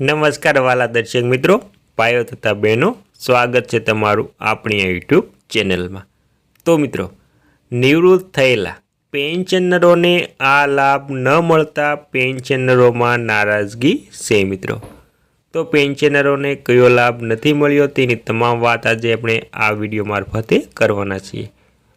નમસ્કાર વાલા દર્શક મિત્રો, પાયો તથા બહેનો, સ્વાગત છે તમારું આપણી આ યુટ્યુબ ચેનલમાં. તો મિત્રો, નિવૃત્ત થયેલા પેન્શનરોને આ લાભ ન મળતા પેન્શનરોમાં નારાજગી છે મિત્રો. તો પેન્શનરોને કયો લાભ નથી મળ્યો તેની તમામ વાત આજે આપણે આ વીડિયો મારફતે કરવાના છીએ.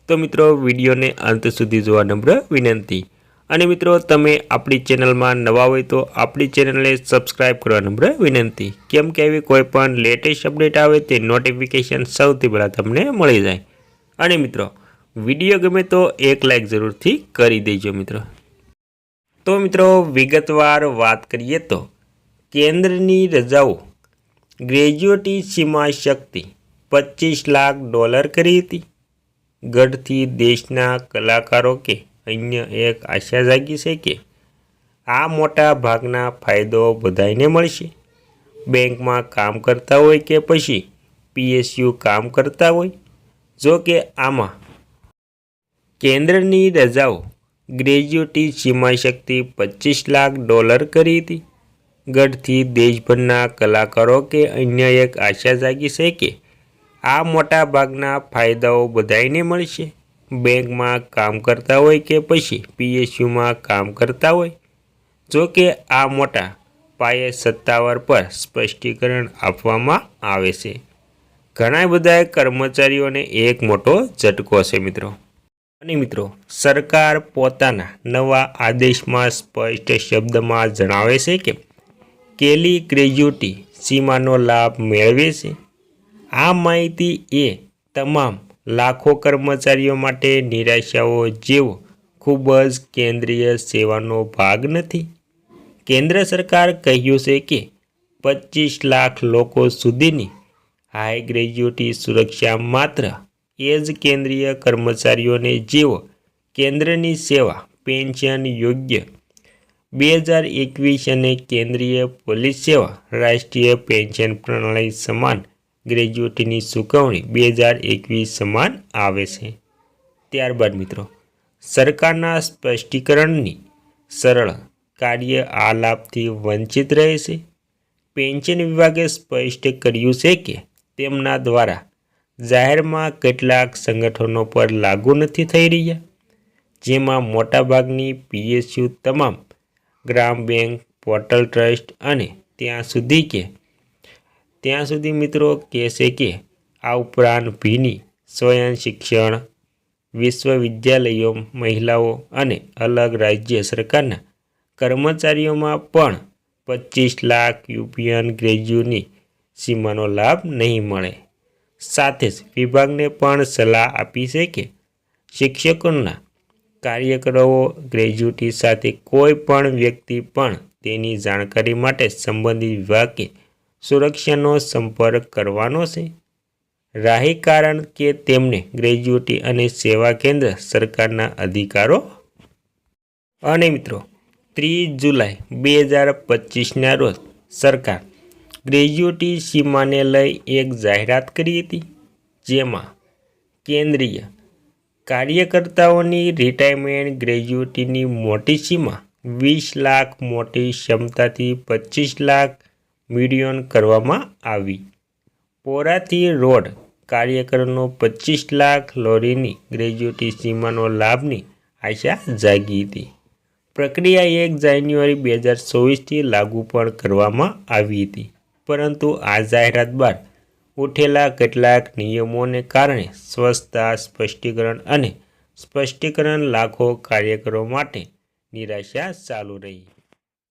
તો મિત્રો, વિડીયોને અંત સુધી જોવા નમ્ર વિનંતી. અને મિત્રો, તમે આપણી ચેનલમાં નવા હોય તો આપણી ચેનલને સબસ્ક્રાઇબ કરવા નમ્ર વિનંતી, કેમ કે એવી કોઈ પણ લેટેસ્ટ અપડેટ આવે તે નોટિફિકેશન સૌથી પહેલાં તમને મળી જાય. અને મિત્રો વીડિયો ગમે તો એક લાઇક જરૂરથી કરી દેજો મિત્રો. તો મિત્રો, વિગતવાર વાત કરીએ તો, કેન્દ્રની રજાઓ. ગ્રેજ્યુએટી સીમા શક્તિ પચીસ લાખ ડોલર કરી હતી. ગઢથી દેશના કલાકારો કે અન્ય એક આશા જાગી છે કે આ મોટા ભાગના ફાયદો બધાને મળશે. બેંકમાં કામ કરતા હોય કે પછી પીએસયુ કામ કરતા હોય, જો કે આમાં કેન્દ્રની રજાઓ ગ્રેજ્યુટી સીમા શક્તિ પચીસ લાખ ડોલર કરી હતી. ગઢથી દેશભરના કલાકારો કે અન્ય એક આશા જાગી છે કે આ મોટા ભાગના ફાયદાઓ બધાને મળશે. બેંકમાં કામ કરતા હોય કે પછી પીએસયુમાં કામ કરતા હોય? જો કે આ મોટા પાયે સત્તાવાર પર સ્પષ્ટીકરણ આપવામાં આવે છે. ઘણા બધા કર્મચારીઓને એક મોટો ઝટકો છે મિત્રો. અને મિત્રો, સરકાર પોતાના નવા આદેશમાં સ્પષ્ટ શબ્દમાં જણાવે છે કે કેલી ગ્રેજ્યુટી સીમાનો લાભ મેળવે છે. આ માહિતી એ તમામ લાખો કર્મચારીઓ માટે નિરાશાઓ જેવો ખૂબ જ કેન્દ્રીય સેવાનો ભાગ નથી. કેન્દ્ર સરકાર કહ્યું છે કે પચીસ લાખ લોકો સુધીની હાઈ ગ્રેજ્યુટી સુરક્ષા માત્ર એ જ કેન્દ્રીય કર્મચારીઓને જેઓ કેન્દ્રની સેવા, પેન્શન યોગ્ય બે હજાર એકવીસ અને કેન્દ્રીય પોલીસ સેવા, રાષ્ટ્રીય પેન્શન પ્રણાલી સમાન ગ્રેજ્યુએટીની ચૂકવણી બે હજાર એકવીસ સમાન આવે છે. ત્યારબાદ મિત્રો, સરકારના સ્પષ્ટીકરણની સરળ કાર્ય આ લાભથી વંચિત રહે છે. પેન્શન વિભાગે સ્પષ્ટ કર્યું છે કે તેમના દ્વારા જાહેરમાં કેટલાક સંગઠનો પર લાગુ નથી થઈ રહ્યા, જેમાં મોટાભાગની પીએસયુ તમામ ગ્રામ બેંક, પોર્ટલ ટ્રસ્ટ અને ત્યાં સુધી કે ત્યાં સુધી મિત્રો કહેશે કે આ ઉપરાંત ભીની સ્વયં શિક્ષણ, વિશ્વવિદ્યાલયો, મહિલાઓ અને અલગ રાજ્ય સરકારના કર્મચારીઓમાં પણ પચીસ લાખ યુપિયન ગ્રેજ્યુની સીમાનો લાભ નહીં મળે. સાથે જ વિભાગને પણ સલાહ આપી છે કે શિક્ષકોના કાર્યકરો ગ્રેજ્યુટી સાથે કોઈ પણ વ્યક્તિ પણ તેની જાણકારી માટે સંબંધિત વિભાગે સુરક્ષાનો સંપર્ક કરવાનો છે. રાહી કારણ કે તેમને ગ્રેજ્યુટી અને સેવા કેન્દ્ર સરકારના અધિકારો અને મિત્રો, ત્રીસ જુલાઈ બે હજાર પચીસના રોજ સરકાર ગ્રેજ્યુટી સીમાને લઈ એક જાહેરાત કરી હતી, જેમાં કેન્દ્રીય કાર્યકર્તાઓની રિટાયરમેન્ટ ગ્રેજ્યુટીની મોટી સીમા વીસ લાખ, મોટી ક્ષમતાથી પચીસ લાખ મિલિયન કરવામાં આવી. પોરાથી રોડ કાર્યક્રમનો પચીસ લાખ લોરીની ગ્રેજ્યુટી સીમાનો લાભની આશા જાગી હતી. પ્રક્રિયા એક જાન્યુઆરી બે હજાર ચોવીસથી લાગુ પણ કરવામાં આવી હતી. પરંતુ આ જાહેરાત બાદ ઉઠેલા કેટલાક નિયમોને કારણે સ્વચ્છતા, સ્પષ્ટીકરણ અને સ્પષ્ટીકરણ લાખો કાર્યકરો માટે નિરાશા ચાલુ રહી.